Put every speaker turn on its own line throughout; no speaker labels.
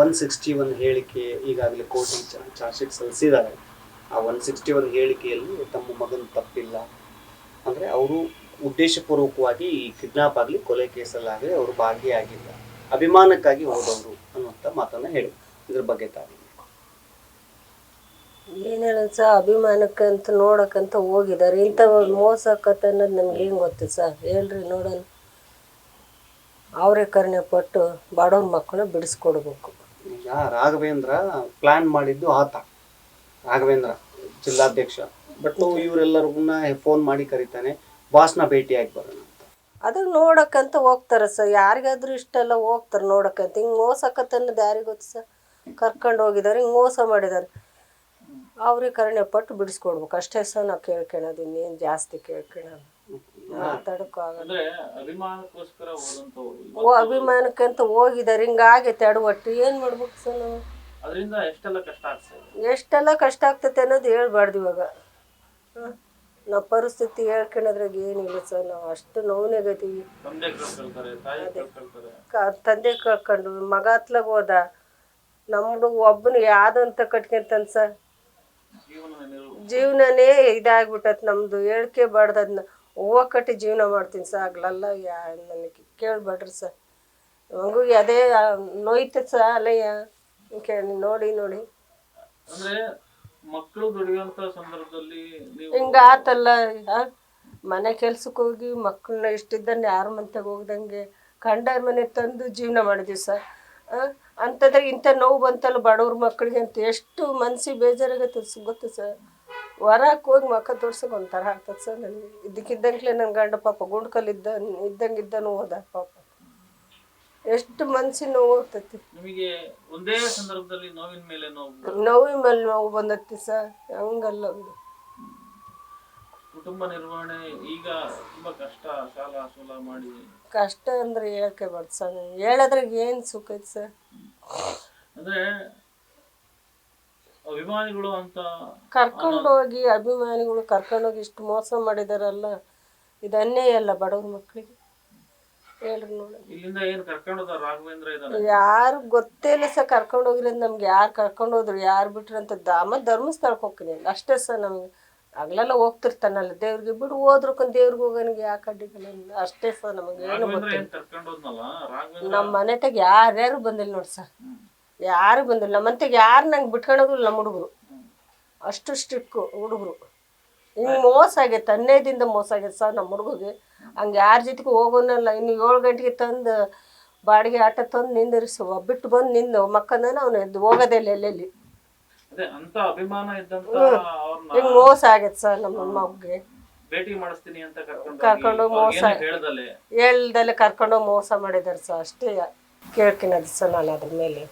One sixty one ಹೇಳಿಕೆ ಈಗಾಗಲೇ court charge sheet ಸಲ್ಲಿಸಿದ್ದಾರೆ. ಆ ಒನ್ ಸಿಕ್ಸ್ಟಿ ಒನ್ ಹೇಳಿಕೆಯಲ್ಲಿ ತಮ್ಮ ಮಗನ ತಪ್ಪಿಲ್ಲ. ಅಂದರೆ ಅವರು ಉದ್ದೇಶಪೂರ್ವಕವಾಗಿ ಈ ಕಿಡ್ನಾಪ್ ಆಗಲಿ, ಕೊಲೆ ಕೇಸಲ್ಲಾಗಲಿ ಅವರು ಭಾಗಿಯಾಗಿಲ್ಲ. ಅಭಿಮಾನಕ್ಕಾಗಿ ಹೋದವರು ಅನ್ನುವಂಥ ಮಾತನ್ನು ಹೇಳಿ ಇದ್ರ ಬಗ್ಗೆ ತಾವು
ಏನ್ ಸರ್? ಅಭಿಮಾನಕ್ಕಂತ ನೋಡಕ್ಕಂತ ಹೋಗಿದ್ದಾರೆ. ಇಂಥ ಮೋಸ ಅನ್ನೋದು ನಮ್ಗೆ ಹೆಂಗೆ ಗೊತ್ತು ಸರ್? ಹೇಳ್ರಿ, ನೋಡೋಣ. ಅವರೇ ಕರುಣೆ ಪಟ್ಟು ಬಡವ್ರ ಮಕ್ಕಳನ್ನ ಬಿಡಿಸ್ಕೊಡ್ಬೇಕು.
ಈಗ ರಾಘವೇಂದ್ರ ಪ್ಲಾನ್ ಮಾಡಿದ್ದು ಆತ ರಾಘವೇಂದ್ರ ಜಿಲ್ಲಾಧ್ಯಕ್ಷ. ಬಟ್ ಇವರೆಲ್ಲರಿಗೂ ಫೋನ್ ಮಾಡಿ ಕರೀತಾನೆ ಬಾಸ್ನ ಭೇಟಿಯಾಗಿ ಬರೋಣ
ಅದನ್ನ ನೋಡಕ್ಕಂತ ಹೋಗ್ತಾರೆ ಸರ್. ಯಾರಿಗಾದ್ರೂ ಇಷ್ಟೆಲ್ಲ ಹೋಗ್ತಾರೆ ನೋಡಕ್ಕಂತ. ಹಿಂಗೆ ಮೋಸ ಕತೆ ಅನ್ನೋದು ಯಾರಿಗೆ ಗೊತ್ತು ಸರ್? ಕರ್ಕೊಂಡು ಹೋಗಿದ್ದಾರೆ ಹಿಂಗೆ ಮೋಸ ಮಾಡಿದ್ದಾರೆ. ಅವ್ರಿಗೆ ಕರುಣೆ ಪಟ್ಟು ಬಿಡಿಸ್ಕೊಡ್ಬೇಕು. ಅಷ್ಟೇ ಸರ್ ನಾವು ಕೇಳ್ಕೊಳೋದು ಇನ್ನೇನು ಜಾಸ್ತಿ ಕೇಳ್ಕೊಳೋದು
ಅಂದ್ರೆ ಅಭಿಮಾನಕ್ಕೋಸ್ಕರ ಹೋದಂತವ್ರು
ಓ ಅಭಿಮಾನಕ್ಕಂತ ಹೋಗಿದ್ದಾರೆ ಹಿಂಗಾಗಿ ತಡವಟ್ಟು. ಏನು ಮಾಡ್ಬೇಕು ಸರ್ ನಾವು?
ಅದರಿಂದ ಎಷ್ಟೆಲ್ಲ ಕಷ್ಟ ಆಗ್ತದೆ
ಎಷ್ಟೆಲ್ಲ ಕಷ್ಟ ಆಗ್ತೈತೆ ಅನ್ನೋದು ಹೇಳ್ಬಾರ್ದು ಇವಾಗ. ಹಾಂ. ನಾವು ಪರಿಸ್ಥಿತಿ ಹೇಳ್ಕೊಳೋದ್ರಾಗ ಏನಿಲ್ಲ ಸರ್ ನಾವು ಅಷ್ಟು ನೋವಿನಾಗೈತೀವಿ
ತಂದೆ ಕಳ್ಕೊಳ್ತಾರೆ ತಾಯಿ ಕಳ್ಕೊಳ್ತಾರೆ.
ಕ ತಂದೆ ಕಳ್ಕೊಂಡು ಮಗ ಹತ್ಲಾಗ ಹೋದ ನಮ್ಮ ಒಬ್ಬನು ಯಾವ್ದಂತ ಕಟ್ಕೊಂತಾನ ಸರ್?
ಜೀವನ
ಜೀವನನೇ ಇದಾಗ್ಬಿಟ್ಟತ್ ನಮ್ಮದು ಹೇಳ್ಕೆ ಬಾರ್ದು ಅದನ್ನ ಹೂವು ಕಟ್ಟಿ ಜೀವನ ಮಾಡ್ತೀನಿ ಸರ್. ಆಗ್ಲಲ್ಲ ಯಾ ನನಗೆ ಕೇಳ್ಬೇಡ್ರಿ ಸರ್. ಮಗುಗೆ ಅದೇ ನೋಯ್ತದೆ ಸರ್ ಅಲ್ಲಯ್ಯ. ಕೇಳಿ ನೋಡಿ ನೋಡಿ.
ಅಂದ್ರೆ ಮಕ್ಕಳು ದುಡಿಯುವಂತ ಸಂದರ್ಭದಲ್ಲಿ ನೀವು
ಹಿಂಗ ಆತಲ್ಲ? ಮನೆ ಕೆಲ್ಸಕ್ಕೆ ಹೋಗಿ ಮಕ್ಕಳನ್ನ ಇಷ್ಟಿದ್ದನ್ನ ಯಾರ ಮಂತೆಗೆ ಹೋಗ್ದಂಗೆ ಕಂಡ ಮನೆ ತಂದು ಜೀವನ ಮಾಡಿದ್ವಿ ಸರ್. ಅಂಥದ್ರಾಗ ಇಂಥ ನೋವು ಬಂತಲ್ಲ ಬಡವ್ರ ಮಕ್ಕಳಿಗೆ ಅಂತ ಎಷ್ಟು ಮನ್ಸಿಗೆ ಬೇಜಾರಾಗತ್ತೆ ಗೊತ್ತು ಸರ್? ಹೊರಕ್ಕೆ ಹೋಗಿ ಮಕ್ಕ ತೋರ್ಸಕ್ಕೆ ಒಂಥರ ಆಗ್ತದೆ ಸರ್ ನನಗೆ. ಇದ್ದಕ್ಕಿದ್ದಂಗ್ಲೇ ನನ್ನ ಗಂಡ ಪಾಪ ಗುಂಡ್ಕಲ್ಲಿದ್ದ ಇದ್ದಂಗಿದ್ದನು ಹೋದ ಪಾಪ. ಎಷ್ಟು ಮನ್ಸಿನ ನೋವು ಹೋಗ್ತೈತಿ
ನಿಮಗೆ ಒಂದೇ ಸಂದರ್ಭದಲ್ಲಿ ನೋವಿನ ಮೇಲೆ ನೋವು
ನೋವಿನ ಮೇಲೆ ನೋವು ಬಂದೈತಿ ಸರ್. ಹಂಗಲ್ಲ ಒಂದು.
ಕುಟುಂಬ ನಿರ್ವಹಣೆ ಈಗ ತುಂಬಾ ಕಷ್ಟ ಸಾಲ ಸೂಲ ಮಾಡಿ.
ಕಷ್ಟ ಅಂದ್ರೆ ಹೇಳಕ್ಕೆ ಬರ್ತ ಸರ್. ಹೇಳದ್ರಾಗ ಏನು ಸುಖ ಐತೆ ಸರ್?
ಅಂದ್ರೆ ಅಭಿಮಾನಿಗಳು ಅಂತ
ಕರ್ಕೊಂಡೋಗಿ ಅಭಿಮಾನಿಗಳು ಕರ್ಕೊಂಡೋಗಿ ಇಷ್ಟು ಮೋಸ ಮಾಡಿದಾರಲ್ಲ ಇದು ಅನ್ಯಾಯ ಅಲ್ಲ ಬಡವ್ರ ಮಕ್ಕಳಿಗೆ. ಹೇಳ್ರಿ ನೋಡಿ.
ಇಲ್ಲಿಂದ ಏನ್ ಕರ್ಕೊಂಡೋದ ರಾಘವೇಂದ್ರ ಇದಾರೆ?
ಯಾರು ಗೊತ್ತೇ ಇಲ್ಲ ಸರ್ ಕರ್ಕೊಂಡೋಗಿರೋದು ನಮ್ಗೆ ಯಾರು ಕರ್ಕೊಂಡೋದ್ರು ಯಾರು ಬಿಟ್ರು ಅಂತ ದಾಮ ಧರ್ಮಸ್ಥಳಕ್ಕೆ ಹೋಗ್ತೀನಿ ಅಷ್ಟೇ ಸರ್ ನಮ್ಗೆ. ಹಗಲೆಲ್ಲ ಹೋಗ್ತಿರ್ತಾನಲ್ಲ ದೇವ್ರಿಗೆ ಬಿಡು ಹೋದ್ರಕ್ಕ ದೇವ್ರಿಗೆ ಹೋಗೋನಿಗೆ ಯಾಕೆ ಅಡ್ಡಿಗಲ್ಲ ಅಷ್ಟೇ ಸರ್ ನಮಗೆ ಏನು
ರಾಘವೇಂದ್ರ
ಗೊತ್ತಿಲ್ಲ.
ಏನ್ ಕರ್ಕೊಂಡೋದ್ನಲ್ಲ ರಾಘವೇಂದ್ರ
ನಮ್ಮ ಮನೆತಾಗ ಯಾರ್ಯಾರು ಬಂದಿಲ್ಲ ನೋಡಿ ಸರ್. ಯಾರು ಬಂದಿಲ್ಲ. ನಮ್ಮಂತೆಗೆ ಯಾರು ನಂಗೆ ಬಿಟ್ಕೊಳೋದಿಲ್ಲ ನಮ್ಮ ಹುಡುಗರು. ಅಷ್ಟು ಸ್ಟ್ರಿಕ್ಕು ಹುಡುಗರು. ಹಿಂಗೆ ಮೋಸ ಆಗೈತೆ. ಹನ್ನೈದಿಂದ ಮೋಸ ಆಗೈತೆ ಸರ್ ನಮ್ಮ ಹುಡುಗಗೆ ಹಂಗೆ ಯಾರ ಜೊತೆಗೆ ಹೋಗೋನಲ್ಲ. ಇನ್ನು ಏಳು ಗಂಟೆಗೆ ತಂದು ಬಾಡಿಗೆ ಆಟ ತಂದು ನಿಂದಿರಿಸಿ ಬಿಟ್ಟು ಬಂದು ನಿಂದು ಮಕ್ಕಂದನ ಅವನು ಎದ್ದು ಹೋಗೋದೇ ಇಲ್ಲ ಎಲ್ಲೆಲ್ಲಿ. ಹಿಂಗೆ ಮೋಸ ಆಗೈತೆ ಸರ್ ನಮ್ಮ ಮಗ್ಗೆ
ಕರ್ಕೊಂಡು
ಮೋಸ
ಹೇಳ್ದಲೆ
ಹೇಳ್ದಲ್ಲೇ. ಕರ್ಕೊಂಡು ಮೋಸ ಮಾಡಿದಾರೆ ಸರ್. ಅಷ್ಟೇ ಕೇಳ್ಕಿನದು ಸರ್ ನಾನು ಅದ್ರ ಮೇಲೆ.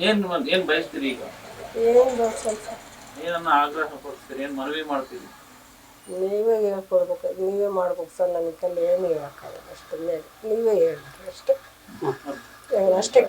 ಏನ್ ಏನು ಬಯಸ್ತೀರಿ ಈಗ?
ಏನು ಸ್ವಲ್ಪ.
ಏನನ್ನ ಆಗ್ರಹ ಪಡಿಸ್ತೀರಿ ಏನ್ ಮನವಿ ಮಾಡ್ತೀರಿ?
ನೀವೇ ಹೇಳ್ಕೊಡ್ಬೇಕು. ನೀವೇ ಮಾಡ್ಬೇಕು ಸರ್ ನನಗೆ ಕಲ್ಲಿ ಏನು ಹೇಳೋಕ್ಕಾಗಲ್ಲ. ಅಷ್ಟು ಮೇಲೆ ನೀವೇ ಹೇಳಿ ಅಷ್ಟೇ. ಅಷ್ಟೇ.